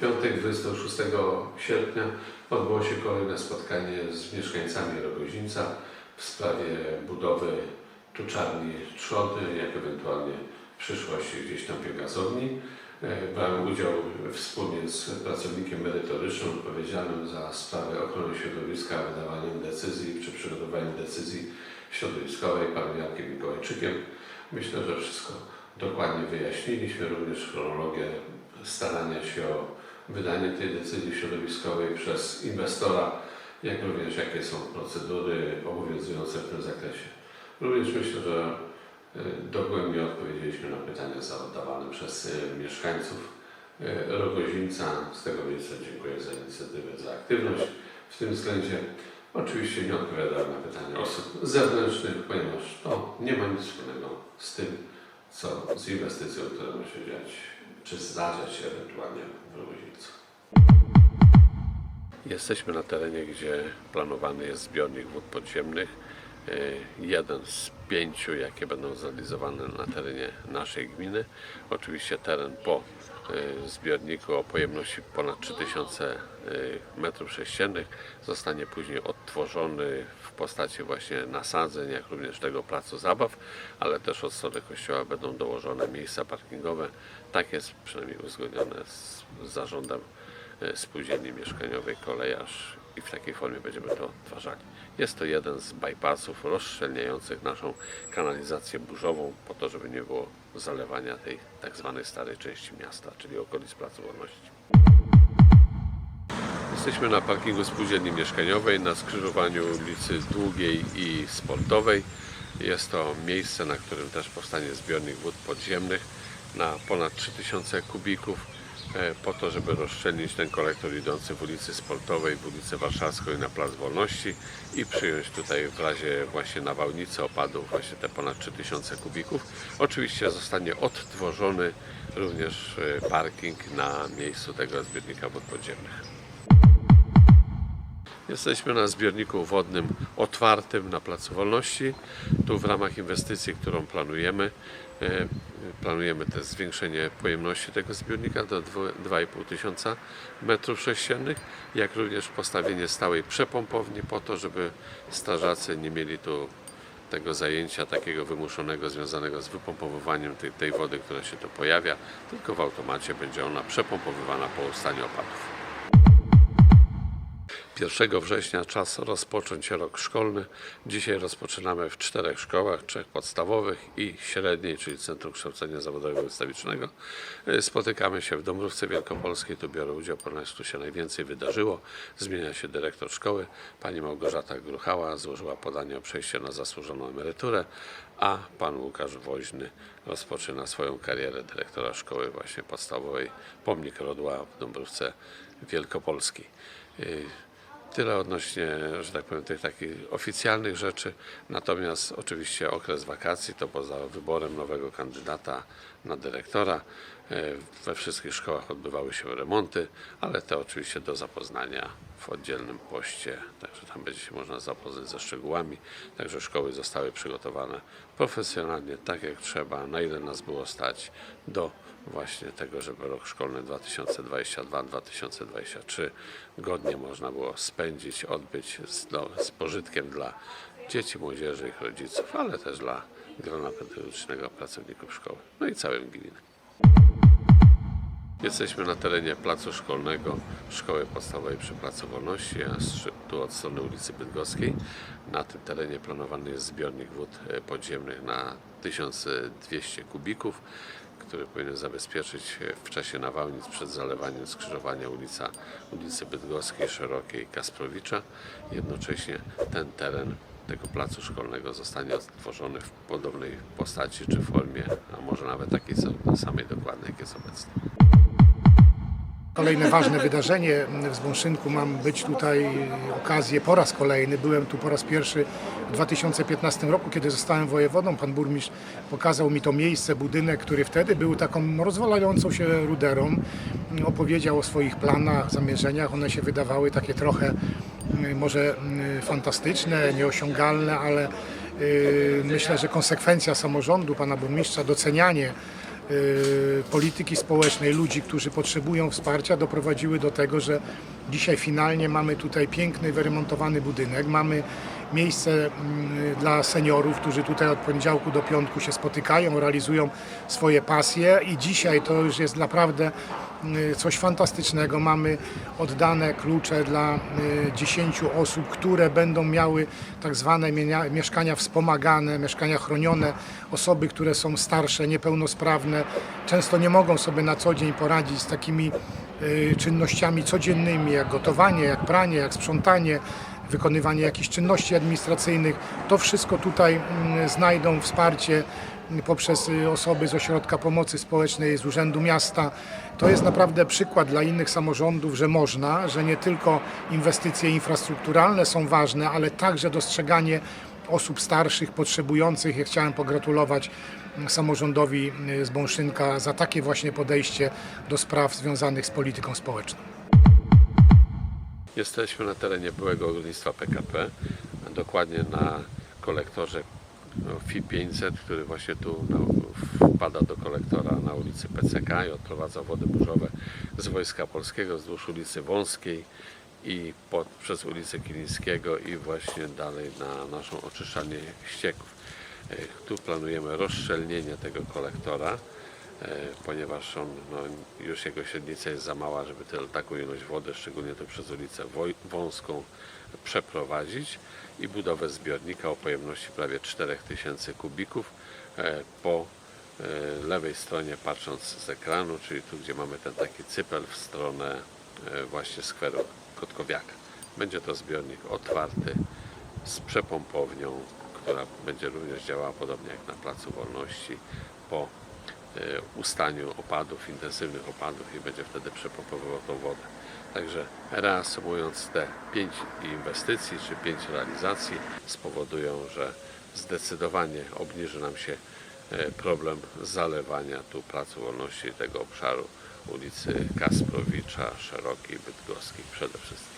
Piątek 26 sierpnia odbyło się kolejne spotkanie z mieszkańcami Rogozińca w sprawie budowy tuczarni trzody, jak ewentualnie w przyszłości gdzieś tam biogazowni. E, Brałem udział wspólnie z pracownikiem merytorycznym odpowiedzialnym za sprawę ochrony środowiska, wydawaniem decyzji czy przygotowaniem decyzji środowiskowej, panem Jankiem Mikołajczykiem. Myślę, że wszystko dokładnie wyjaśniliśmy, również chronologię starania się o wydanie tej decyzji środowiskowej przez inwestora, jak również jakie są procedury obowiązujące w tym zakresie. Również myślę, że y, dogłębnie odpowiedzieliśmy na pytania zadawane przez y, mieszkańców y, Rogozińca. Z tego miejsca dziękuję za inicjatywę, za aktywność w tym względzie. Oczywiście nie odpowiadałem na pytania osób zewnętrznych, ponieważ to nie ma nic wspólnego z tym, co z inwestycją, która ma się dziać, czy zdarzać się ewentualnie w Rogozińcu. Jesteśmy na terenie, gdzie planowany jest zbiornik wód podziemnych. Y, Jeden z pięciu, jakie będą zrealizowane na terenie naszej gminy. Oczywiście teren po zbiorniku o pojemności ponad 3000 y, m3 zostanie później odtworzony w postaci właśnie nasadzeń, jak również tego placu zabaw, ale też od strony kościoła będą dołożone miejsca parkingowe. Tak jest przynajmniej uzgodnione z zarządem e, spółdzielni mieszkaniowej Kolejarz i w takiej formie będziemy to odtwarzali. Jest to jeden z bypassów rozszczelniających naszą kanalizację burzową po to, żeby nie było zalewania tej tak zwanej starej części miasta, czyli okolic Placu Wolności. Jesteśmy na parkingu spółdzielni mieszkaniowej na skrzyżowaniu ulicy Długiej i Sportowej. Jest to miejsce, na którym też powstanie zbiornik wód podziemnych na ponad 3000 kubików po to, żeby rozszczelnić ten kolektor idący w ulicy Sportowej, w ulicę Warszawską i na Plac Wolności i przyjąć tutaj w razie właśnie nawałnicy opadów właśnie te ponad 3000 kubików. Oczywiście zostanie odtworzony również e, parking na miejscu tego zbiornika wód podziemnych. Jesteśmy na zbiorniku wodnym otwartym na Placu Wolności. Tu w ramach inwestycji, którą planujemy, e, planujemy też zwiększenie pojemności tego zbiornika do dwu- 2,5 tysiąca metrów sześciennych, jak również postawienie stałej przepompowni po to, żeby strażacy nie mieli tu tego zajęcia takiego wymuszonego związanego z wypompowywaniem tej, tej wody, która się tu pojawia, tylko w automacie będzie ona przepompowywana po ustaniu opadów. 1 września czas rozpocząć rok szkolny. Dzisiaj rozpoczynamy w czterech szkołach, trzech podstawowych i średniej, czyli Centrum Kształcenia Zawodowego i Ustawicznego. Y, Spotykamy się w Dąbrówce Wielkopolskiej, tu biorę udział, ponieważ tu się najwięcej wydarzyło. Zmienia się dyrektor szkoły. Pani Małgorzata Gruchała złożyła podanie o przejście na zasłużoną emeryturę, a pan Łukasz Woźny rozpoczyna swoją karierę dyrektora szkoły właśnie podstawowej Pomnik Rodła w Dąbrówce Wielkopolskiej. Tyle odnośnie, że tak powiem, tych takich oficjalnych rzeczy. Natomiast oczywiście okres wakacji to poza wyborem nowego kandydata na dyrektora. e, We wszystkich szkołach odbywały się remonty, ale te oczywiście do zapoznania w oddzielnym poście, także tam będzie się można zapoznać ze szczegółami. Także szkoły zostały przygotowane profesjonalnie, tak jak trzeba, na ile nas było stać do właśnie tego, żeby rok szkolny 2022-2023 godnie można było spędzić, odbyć z, no, z pożytkiem dla dzieci, młodzieży, ich rodziców, ale też dla grona pedagogycznego pracowników szkoły, no i całej gminy. Jesteśmy na terenie placu szkolnego Szkoły Podstawowej przy Placu Wolności, tu od strony ulicy Bydgoskiej. Na tym terenie planowany jest zbiornik wód e, podziemnych na 1200 kubików, który powinien zabezpieczyć w czasie nawałnic przed zalewaniem skrzyżowania ulica, ulicy Bydgoskiej, Szerokiej i Kasprowicza. Jednocześnie ten teren tego placu szkolnego zostanie odtworzony w podobnej postaci czy formie, a może nawet takiej sam- samej dokładnej, jak jest obecnie. Kolejne ważne wydarzenie w Zbąszynku. Mam być tutaj okazję po raz kolejny. Byłem tu po raz pierwszy w 2015 roku, kiedy zostałem wojewodą. Pan burmistrz pokazał mi to miejsce, budynek, który wtedy był taką rozwalającą się ruderą. Opowiedział o swoich planach, zamierzeniach. One się wydawały takie trochę mm, może mm, fantastyczne, nieosiągalne, ale y, myślę, że konsekwencja samorządu, pana burmistrza, docenianie polityki społecznej, ludzi, którzy potrzebują wsparcia, doprowadziły do tego, że dzisiaj finalnie mamy tutaj piękny, wyremontowany budynek. Mamy miejsce mm, dla seniorów, którzy tutaj od poniedziałku do piątku się spotykają, realizują swoje pasje i dzisiaj to już jest naprawdę y, coś fantastycznego. Mamy oddane klucze dla y, 10 osób, które będą miały tak zwane mieszkania wspomagane, mieszkania chronione, osoby, które są starsze, niepełnosprawne, często nie mogą sobie na co dzień poradzić z takimi czynnościami codziennymi, jak gotowanie, jak pranie, jak sprzątanie, wykonywanie jakichś czynności administracyjnych. To wszystko tutaj mm, znajdą wsparcie mm, poprzez y, osoby z Ośrodka Pomocy Społecznej, z Urzędu Miasta. To jest naprawdę przykład dla innych samorządów, że można, że nie tylko inwestycje infrastrukturalne są ważne, ale także dostrzeganie osób starszych, potrzebujących. Ja chciałem pogratulować samorządowi y, z Bąszynka za takie właśnie podejście do spraw związanych z polityką społeczną. Jesteśmy na terenie byłego ogólnictwa PKP, dokładnie na kolektorze no, FI 500, który właśnie tu wpada do kolektora na ulicy PCK i odprowadza wody burzowe z Wojska Polskiego wzdłuż ulicy Wąskiej i pod, przez ulicę Kilińskiego i właśnie dalej na naszą oczyszczalnię ścieków. Tu planujemy rozszczelnienie tego kolektora e, ponieważ on, no, już jego średnica jest za mała, żeby taką ilość wody, szczególnie to przez ulicę Wąską, przeprowadzić i budowę zbiornika o pojemności prawie 4000 kubików e, po e, lewej stronie patrząc z ekranu, czyli tu gdzie mamy ten taki cypel w stronę właśnie skweru Kotkowiaka. Będzie to zbiornik otwarty z przepompownią, która będzie również działała podobnie jak na Placu Wolności po e, ustaniu opadów, intensywnych opadów i będzie wtedy przepompowywał tą wodę. Także reasumując te pięć inwestycji czy pięć realizacji spowodują, że zdecydowanie obniży nam się e, problem zalewania tu Placu Wolności tego obszaru ulicy Kasprowicza, Szerokiej, Bydgoskiej przede wszystkim.